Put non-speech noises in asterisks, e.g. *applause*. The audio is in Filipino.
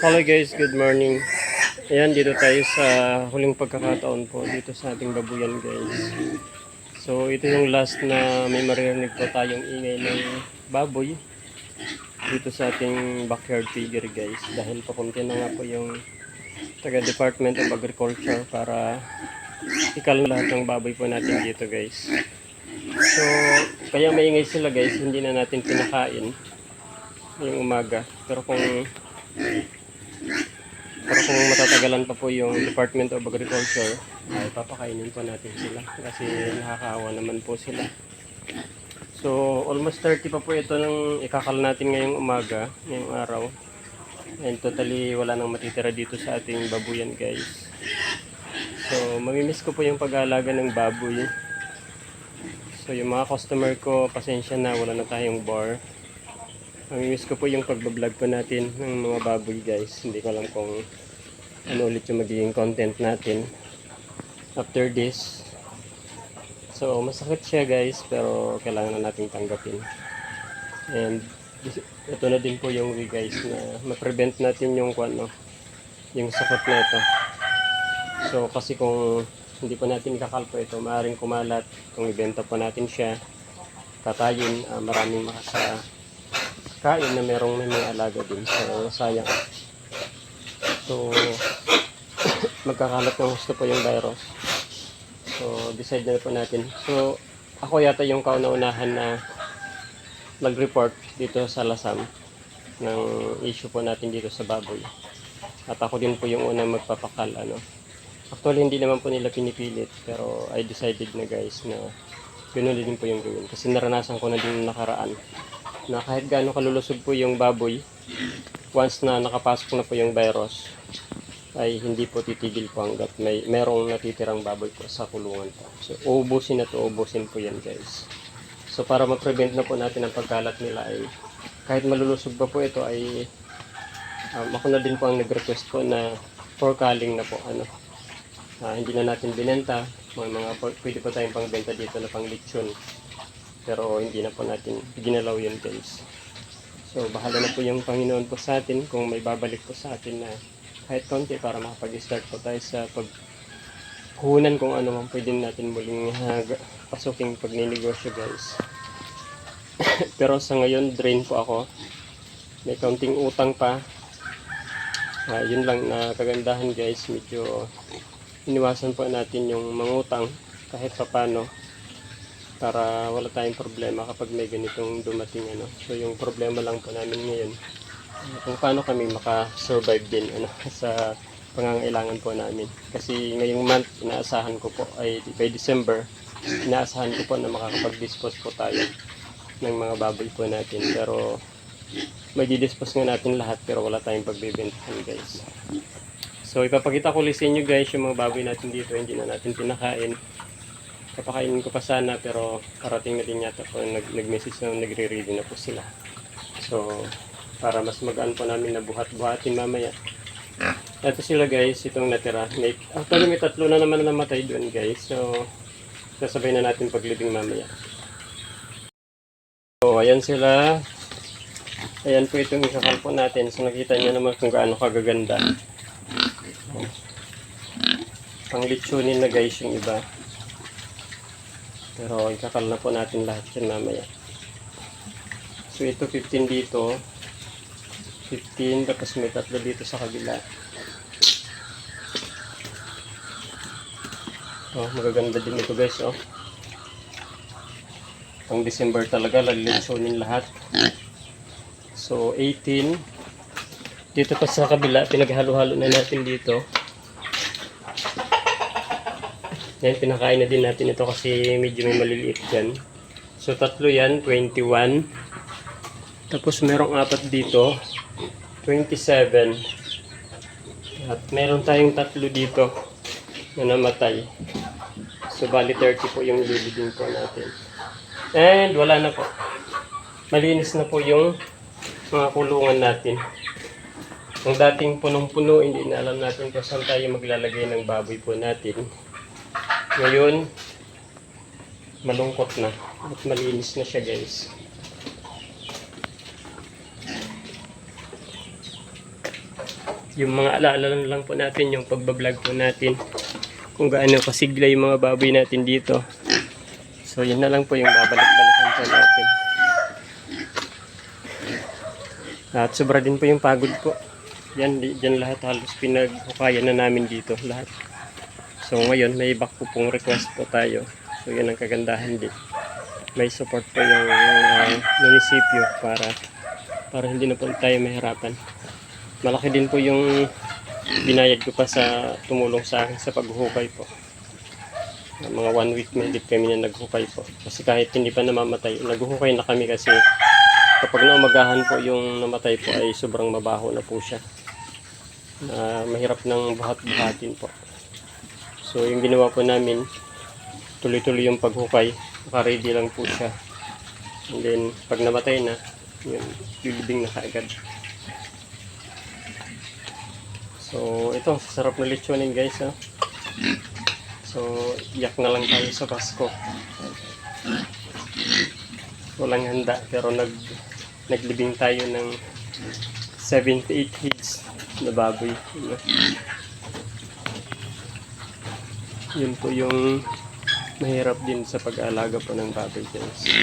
Hello guys, good morning. Ayan, dito tayo sa huling pagkakataon po dito sa ating babuyan guys. So ito yung last na may maririnig po tayong ingay ng baboy dito sa ating backyard figure guys. Dahil papunti na nga po yung taga Department of Agriculture para ikal lahat ng baboy po natin dito guys. So kaya maingay sila guys, hindi na natin pinakain yung umaga. Pero kung pero kung matatagalan pa po yung Department of Agriculture, ay papakainin po natin sila kasi nakakaawa naman po sila. So, almost 30 pa po ito ng ikakal natin ngayong umaga, ngayong araw. And totally wala nang matitira dito sa ating babuyan guys. So, mamimiss ko po yung pag-aalaga ng baboy. So, yung mga customer ko, pasensya na, wala na tayong bar. Mamimiss ko po yung pagbablog po natin ng mga baboy guys. Hindi ko alam kung ano ulit yung magiging content natin after this. So masakit siya guys pero kailangan na nating tanggapin. And ito na din po yung way guys na ma-prevent natin yung ano, yung sakit na ito. So kasi kung hindi pa natin ikakalpo ito, maaaring kumalat kung ibenta pa natin siya, katayin, ah, maraming makasa kain na merong may mga alaga din. So, sayang. So, *coughs* magkakalat ng gusto po yung virus. So, decide na po natin. So, ako yata yung kauna-unahan na mag-report dito sa Lasam ng issue po natin dito sa baboy. At ako din po yung unang magpapakal. Ano. Actually, hindi naman po nila pinipilit. Pero I decided na guys na ganoon din po yung gawin. Kasi naranasan ko na din nakaraan na kahit gaano kalulusog po yung baboy, once na nakapasok na po yung virus, ay hindi po titigil po hanggat may merong natitirang baboy po sa kulungan po. So, uubusin na to, uubusin po yan guys. So, para ma-prevent na po natin ang pagkalat nila ay kahit malulusog pa po ito ay um, ako na din po ang nag-request po na for culling na po ano. Ah, hindi na natin binenta, mga, mga pwede po tayong pangbenta dito na pang lechon pero hindi na po natin ginalaw yun guys. So bahala na po yung Panginoon po sa atin kung may babalik po sa atin na kahit konti para makapag-start po tayo sa paghunan kung ano man pwede natin muling hag- pasuking pagninegosyo guys. *coughs* Pero sa ngayon drain po ako. May kaunting utang pa. Ah, yun lang na kagandahan guys. Medyo iniwasan po natin yung mangutang kahit papano para wala tayong problema kapag may ganitong dumating ano. So yung problema lang po namin ngayon kung paano kami maka-survive din ano *laughs* sa pangangailangan po namin. Kasi ngayong month inaasahan ko po ay by December inaasahan ko po na makakapag-dispose po tayo ng mga baboy po natin. Pero may dispose nga natin lahat pero wala tayong pagbebentahan guys. So ipapakita ko ulit sa inyo guys yung mga baboy natin dito hindi na natin pinakain papakainin ko pa sana pero parating na din yata po nag, nag-message na nagre-ready na po sila. So para mas magaan po namin na buhat-buhatin mamaya. Ito sila guys itong natira. May, actually may tatlo na naman na namatay doon guys. So sasabay na natin paglibing mamaya. So ayan sila. Ayan po itong ikakal po natin. So nakita niyo naman kung gaano kagaganda. Pang litsunin na guys yung iba pero ikakal na po natin lahat yan mamaya. So ito 15 dito. 15 tapos may tatlo dito sa kabila. Oh, magaganda din ito guys oh. Pang December talaga lalilisunin lahat. So 18 dito pa sa kabila pinaghalo-halo na natin dito. Yan, pinakain na din natin ito kasi medyo may maliliit yan. So, tatlo yan, 21. Tapos, merong apat dito, 27. At meron tayong tatlo dito na namatay. So, bali 30 po yung lilibing po natin. And, wala na po. Malinis na po yung mga kulungan natin. Ang dating punong-puno, hindi na alam natin kung saan tayo maglalagay ng baboy po natin. Ngayon, malungkot na at malinis na siya guys. yung mga alaala lang po natin, yung pagbablog po natin, kung gaano kasigla yung mga baboy natin dito. So, yun na lang po yung babalik-balikan po natin. At sobra din po yung pagod po. Yan, dyan lahat halos pinaghukayan na namin dito lahat. So ngayon, may back po pong request po tayo. So yun ang kagandahan din. May support po yung uh, munisipyo para para hindi na po tayo mahirapan. Malaki din po yung binayad ko pa sa tumulong sa akin sa paghuhukay po. Uh, mga one week mahigit kami na naghukay po. Kasi kahit hindi pa namamatay, naghuhukay na kami kasi kapag naumagahan po yung namatay po ay sobrang mabaho na po siya. Na mahirap ng buhat-buhatin po. So yung ginawa po namin, tuloy-tuloy yung paghukay. Naka-ready lang po siya. And then pag namatay na, yun, lilibing na kaagad. So ito, sarap na lechonin guys. Ha? So iyak na lang tayo sa Pasko. Walang handa pero nag naglibing tayo ng 78 heads na baboy. Yun po yung mahirap din sa pag-aalaga po ng baboy guys.